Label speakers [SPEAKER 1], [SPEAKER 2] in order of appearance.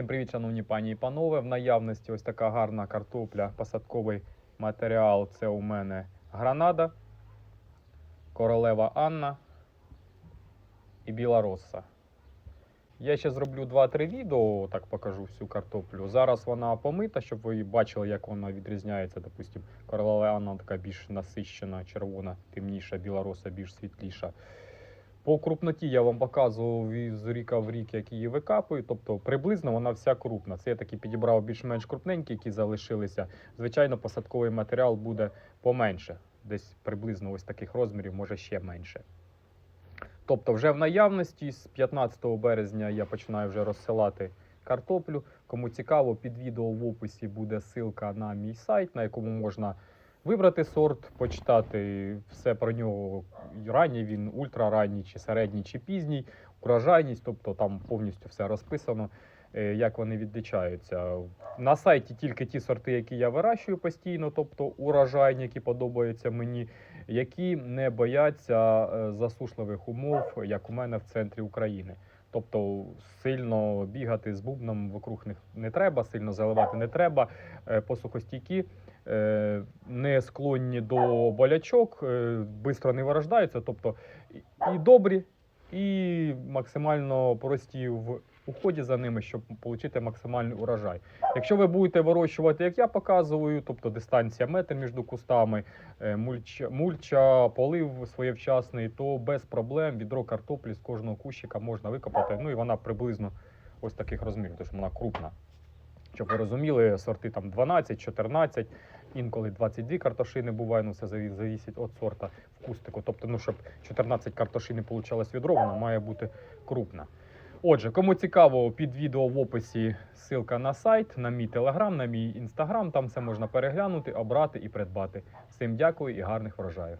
[SPEAKER 1] Всім привіт, шановні пані і панове. В наявності ось така гарна картопля, посадковий матеріал. Це у мене гранада, королева Анна і біла роса. Я ще зроблю 2-3 відео, так покажу всю картоплю. Зараз вона помита, щоб ви бачили, як вона відрізняється. Допустим, королева Анна така більш насищена, червона, темніша, біла роса більш світліша. По крупноті я вам показував з ріка в рік, як її викапую. Тобто приблизно вона вся крупна. Це я таки підібрав більш-менш крупненькі, які залишилися. Звичайно, посадковий матеріал буде поменше. Десь приблизно ось таких розмірів, може ще менше. Тобто, вже в наявності з 15 березня я починаю вже розсилати картоплю. Кому цікаво, під відео в описі буде ссылка на мій сайт, на якому можна вибрати сорт, почитати все про нього. Ранній він, ультраранній, чи середній, чи пізній, урожайність, тобто там повністю все розписано, е, як вони відлічаються. На сайті тільки ті сорти, які я вирощую постійно, тобто урожайні, які подобаються мені, які не бояться е, засушливих умов, як у мене в центрі України. Тобто сильно бігати з бубном вокруг них не треба, сильно заливати не треба. Е, Посухостійкі, е, склонні до болячок, швидко не вирождаються. Тобто і- і добрі, і максимально прості в уході за ними, щоб отримати максимальний урожай. Якщо ви будете вирощувати, як я показую, тобто дистанція метр між кустами, е, мульча, мульча, полив своєвчасний, то без проблем відро картоплі з кожного кущика можна викопати. Ну і вона приблизно ось таких розмірів, тому що вона крупна. Щоб ви розуміли, сорти там 12, 14, інколи 22 картошини буває, ну це заві- завісить від сорта в кустику. Тобто, ну, щоб 14 картошин не вийшло відро, вона має бути крупна. Отже, кому цікаво, під відео в описі ссылка на сайт, на мій телеграм, на мій інстаграм. Там все можна переглянути, обрати і придбати. Всім дякую і гарних врожаїв.